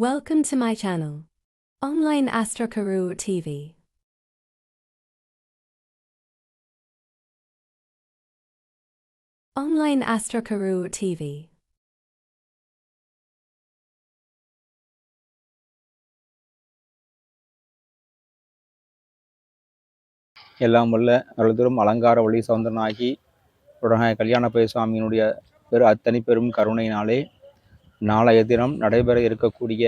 Welcome to my channel. Online Astrokaru TV. Online Astrokaru TV. எல்லாம் வல்ல அருள்தரும் அலங்கார வழி சவுந்தரனாகி உடனே கல்யாண சுவாமியினுடைய பெரு அத்தனை பெரும் கருணையினாலே நாளைய தினம் நடைபெற இருக்கக்கூடிய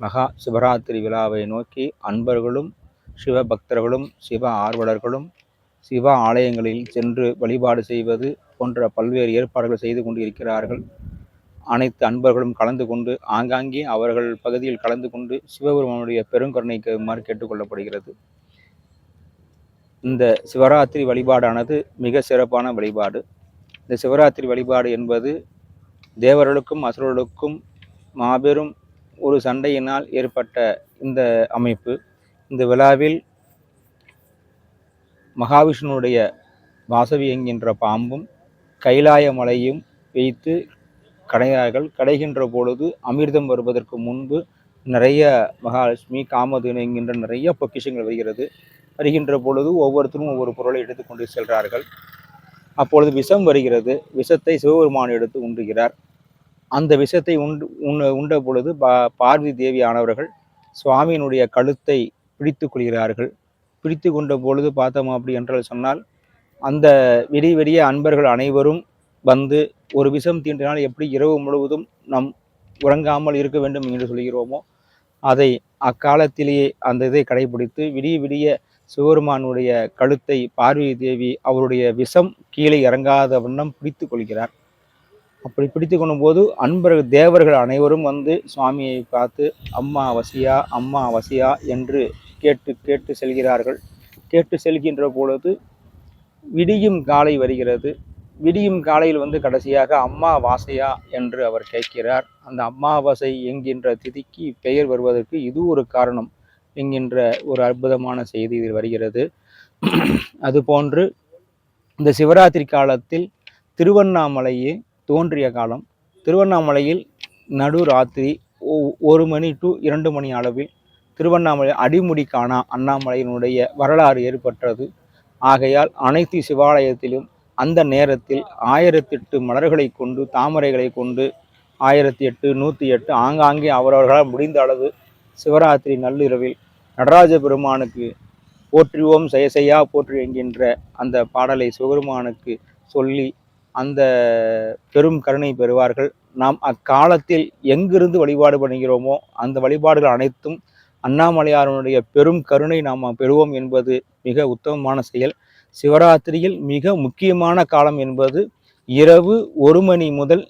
மகா சிவராத்திரி விழாவை நோக்கி அன்பர்களும் சிவ பக்தர்களும் சிவ ஆர்வலர்களும் சிவ ஆலயங்களில் சென்று வழிபாடு செய்வது போன்ற பல்வேறு ஏற்பாடுகள் செய்து கொண்டிருக்கிறார்கள். அனைத்து அன்பர்களும் கலந்து கொண்டு ஆங்காங்கே அவர்கள் பகுதியில் கலந்து கொண்டு சிவபெருமானுடைய பெருங்கருணைக்கு மாறு கேட்டுக்கொள்ளப்படுகிறது இந்த சிவராத்திரி வழிபாடானது மிக சிறப்பான வழிபாடு. இந்த சிவராத்திரி வழிபாடு என்பது தேவர்களுக்கும் அசுரர்களுக்கும் மாபெரும் ஒரு சண்டையினால் ஏற்பட்ட இந்த அமைப்பு இந்த விழாவில் மகாவிஷ்ணுடைய வாசவி என்கின்ற பாம்பும் கைலாய மலையும் வைத்து கடைகிறார்கள். கடைகின்ற பொழுது அமிர்தம் வருவதற்கு முன்பு நிறைய மகாலட்சுமி காமதேனு என்கின்ற நிறைய பொக்கிஷங்கள் வருகிறது. வருகின்ற பொழுது ஒவ்வொருத்தரும் ஒவ்வொரு பொருளை எடுத்துக்கொண்டு செல்கிறார்கள். அப்பொழுது விஷம் வருகிறது. விஷத்தை சிவபெருமான் எடுத்து உண்டுகிறார். அந்த விஷத்தை உண்டு உண் உண்ட பொழுது பா பார்வதி தேவியானவர்கள் சுவாமியினுடைய கழுத்தை பிடித்து கொள்கிறார்கள். பிடித்து கொண்ட பொழுது பார்த்தோம் அப்படி என்றால் சொன்னால் அந்த விடிய விடிய அன்பர்கள் அனைவரும் வந்து ஒரு விஷம் தீண்டினால் எப்படி இரவு முழுவதும் நம் உறங்காமல் இருக்க வேண்டும் என்று சொல்கிறோமோ அதை அக்காலத்திலேயே அந்த இதை கடைபிடித்து விடிய விடிய சிவபெருமானுடைய கழுத்தை பார்வதி தேவி அவருடைய விஷம் கீழே இறங்காத வண்ணம் பிடித்து கொள்கிறார். அப்படி பிடித்து கொள்ளும்போது அன்பர்கள் தேவர்கள் அனைவரும் வந்து சுவாமியை பார்த்து அம்மா வசியா அம்மா வசியா என்று கேட்டு கேட்டு செல்கிறார்கள். கேட்டு செல்கின்ற பொழுது விடியும் காலை வருகிறது. விடியும் காலையில் வந்து கடைசியாக அம்மா வாசையா என்று அவர் கேட்கிறார். அந்த அம்மாவாசை என்கின்ற திதிக்கு பெயர் வருவதற்கு இது ஒரு காரணம். என்கின்ற ஒரு அற்புதமான செய்தி இதில் வருகிறது. அதுபோன்று இந்த சிவராத்திரி காலத்தில் திருவண்ணாமலையே தோன்றிய காலம் திருவண்ணாமலையில் நடு ராத்திரி ஒ- ஒரு மணி டு இரண்டு மணி அளவில் திருவண்ணாமலை அடிமுடி காணா அண்ணாமலையினுடைய வரலாறு ஏற்பட்டது. ஆகையால் அனைத்து சிவாலயத்திலும் அந்த நேரத்தில் ஆயிரத்தெட்டு மலர்களை கொண்டு தாமரைகளை கொண்டு ஆயிரத்தி எட்டு நூற்றி எட்டு ஆங்காங்கே அவரவர்களால் முடிந்த அளவு சிவராத்திரி நள்ளிரவில் நடராஜ பெருமானுக்கு போற்றுவோம் செய்ய செய்யா போற்று என்கின்ற அந்த பாடலை சிவபெருமானுக்கு சொல்லி அந்த பெரும் கருணை பெறுவார்கள். நாம் அக்காலத்தில் எங்கிருந்து வழிபாடு பண்ணுகிறோமோ அந்த வழிபாடுகள் அனைத்தும் அண்ணாமலையாரனுடைய பெரும் கருணை நாம் பெறுவோம் என்பது மிக உத்தமமான செயல். சிவராத்திரியில் மிக முக்கியமான காலம் என்பது இரவு ஒரு மணி முதல்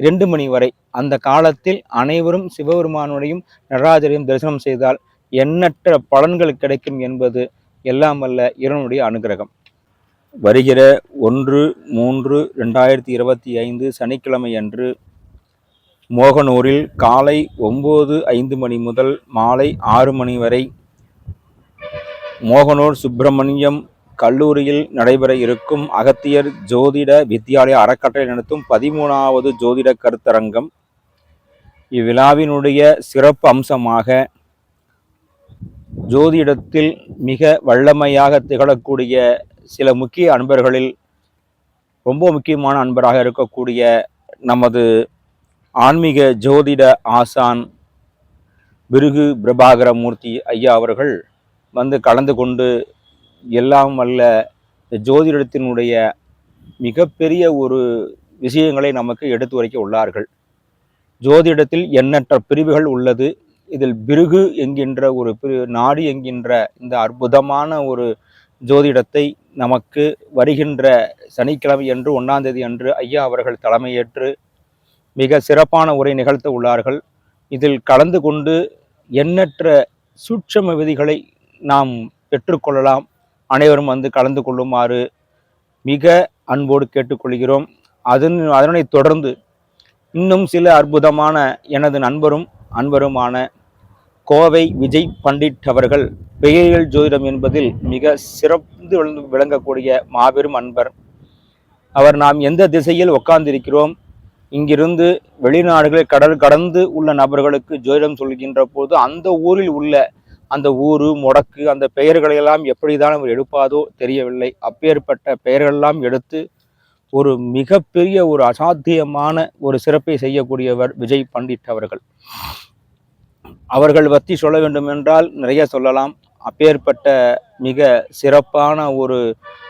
இரண்டு மணி வரை. அந்த காலத்தில் அனைவரும் சிவபெருமானுடையும் நடராஜரையும் தரிசனம் செய்தால் எண்ணற்ற பலன்கள் கிடைக்கும் என்பது எல்லாம் அல்ல இறைவனுடைய அனுகிரகம். வருகிற ஒன்று மூன்று ரெண்டாயிரத்தி இருபத்தி ஐந்து சனிக்கிழமை அன்று மோகனூரில் காலை ஒம்பது ஐந்து மணி முதல் மாலை ஆறு மணி வரை மோகனூர் சுப்பிரமணியம் கல்லூரியில் நடைபெற இருக்கும் அகத்தியர் ஜோதிட வித்யாலய அறக்கட்டளை நடத்தும் பதிமூணாவது ஜோதிட கருத்தரங்கம் இவ்விழாவினுடைய சிறப்பு அம்சமாக ஜோதிடத்தில் மிக வல்லமையாக திகழக்கூடிய சில முக்கிய அன்பர்களில் ரொம்ப முக்கியமான அன்பராக இருக்கக்கூடிய நமது ஆன்மீக ஜோதிட ஆசான் பிருகு பிரபாகர மூர்த்தி ஐயா அவர்கள் வந்து கலந்து கொண்டு எல்லாம் வல்ல ஜோதிடத்தினுடைய மிகப்பெரிய ஒரு விஷயங்களை நமக்கு எடுத்து உரைக்க உள்ளார்கள். ஜோதிடத்தில் எண்ணற்ற பிரிவுகள் உள்ளது. இதில் பிருகு என்கின்ற ஒரு பிரி நாடி என்கின்ற இந்த அற்புதமான ஒரு ஜோதிடத்தை நமக்கு வருகின்ற சனிக்கிழமை அன்று ஒன்றாம் தேதி அன்று ஐயா அவர்கள் தலைமையேற்று மிக சிறப்பான உரை நிகழ்த்த உள்ளார்கள். இதில் கலந்து கொண்டு எண்ணற்ற சூட்சம விதிகளை நாம் பெற்றுக்கொள்ளலாம். அனைவரும் வந்து கலந்து கொள்ளுமாறு மிக அன்போடு கேட்டுக்கொள்கிறோம். அதன் அதனை தொடர்ந்து இன்னும் சில அற்புதமான எனது நண்பரும் அன்பருமான கோவை விஜய் பண்டிட் அவர்கள் பெயரியல் ஜோதிடம் என்பதில் மிக சிறந்து விளங்கு- விளங்கக்கூடிய மாபெரும் அன்பர். அவர் நாம் எந்த திசையில் உட்கார்ந்திருக்கிறோம் இங்கிருந்து வெளிநாடுகளில் கடல் கடந்து உள்ள நபர்களுக்கு ஜோதிடம் சொல்கின்ற போது அந்த ஊரில் உள்ள அந்த ஊரு முடக்கு அந்த பெயர்களை எல்லாம் எப்படிதான் அவர் எடுப்பாதோ தெரியவில்லை. அப்பேற்பட்ட பெயர்களெல்லாம் எடுத்து ஒரு மிகப்பெரிய ஒரு அசாத்தியமான ஒரு சிறப்பை செய்யக்கூடியவர் விஜய் பண்டிட் அவர்கள். அவர்கள் பற்றி சொல்ல வேண்டும் என்றால் நிறைய சொல்லலாம். அப்பேற்பட்ட மிக சிறப்பான ஒரு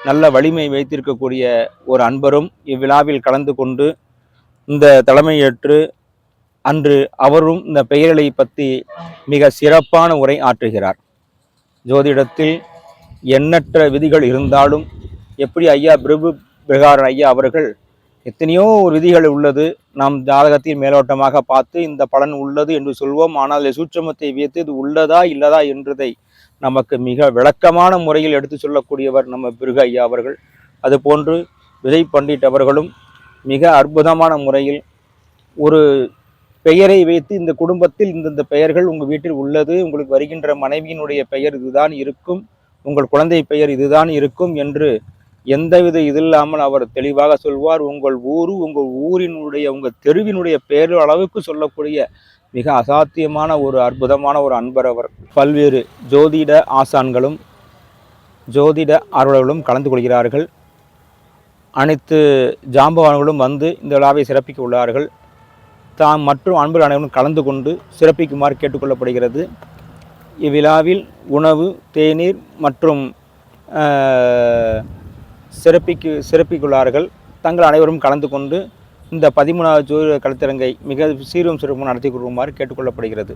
நல்ல வலிமை வைத்திருக்கக்கூடிய ஒரு அன்பரும் இவ்விழாவில் கலந்து கொண்டு இந்த தலைமையேற்று அன்று அவரும் இந்த பெயர்களை பற்றி மிக சிறப்பான உரை ஆற்றுகிறார். ஜோதிடத்தில் எண்ணற்ற விதிகள் இருந்தாலும் எப்படி ஐயா பிரபு பிரகாரன் ஐயா அவர்கள் எத்தனையோ ஒரு விதிகள் உள்ளது. நாம் ஜாதகத்தில் மேலோட்டமாக பார்த்து இந்த பலன் உள்ளது என்று சொல்வோம். ஆனால் சூட்சமத்தை வைத்து இது உள்ளதா இல்லதா என்றதை நமக்கு மிக விளக்கமான முறையில் எடுத்து சொல்லக்கூடியவர் நம்ம பிருக ஐயா அவர்கள். அதுபோன்று விஜய் பண்டிட் அவர்களும் மிக அற்புதமான முறையில் ஒரு பெயரை வைத்து இந்த குடும்பத்தில் இந்தந்த பெயர்கள் உங்கள் வீட்டில் உள்ளது உங்களுக்கு வருகின்ற மனைவியினுடைய பெயர் இதுதான் இருக்கும் உங்கள் குழந்தை பெயர் இதுதான் இருக்கும் என்று எந்தவித இதில்லாமல் அவர் தெளிவாக சொல்வார். உங்கள் ஊரு உங்கள் ஊரினுடைய உங்கள் தெருவினுடைய பெயர் அளவுக்கு சொல்லக்கூடிய மிக அசாத்தியமான ஒரு அற்புதமான ஒரு அன்பர் அவர். பல்வேறு ஜோதிட ஆசான்களும் ஜோதிட ஆர்வலர்களும் கலந்து கொள்கிறார்கள். அனைத்து ஜாம்பவான்களும் வந்து இந்த விழாவை சிறப்பிக்க உள்ளார்கள். தாம் மற்றும் அன்பர்கள் அனைவரும் கலந்து கொண்டு சிறப்பிக்குமாறு கேட்டுக்கொள்ளப்படுகிறது. இவ்விழாவில் உணவு தேநீர் மற்றும் சிறப்பிக்கு சிறப்பிக்குள்ளார்கள். தங்கள் அனைவரும் கலந்து கொண்டு இந்த பதிமூணாவது ஜோதிட கருத்தரங்கை மிக சீரும் சிறப்பும் நடத்தி கொள்ளுமாறு கேட்டுக்கொள்ளப்படுகிறது.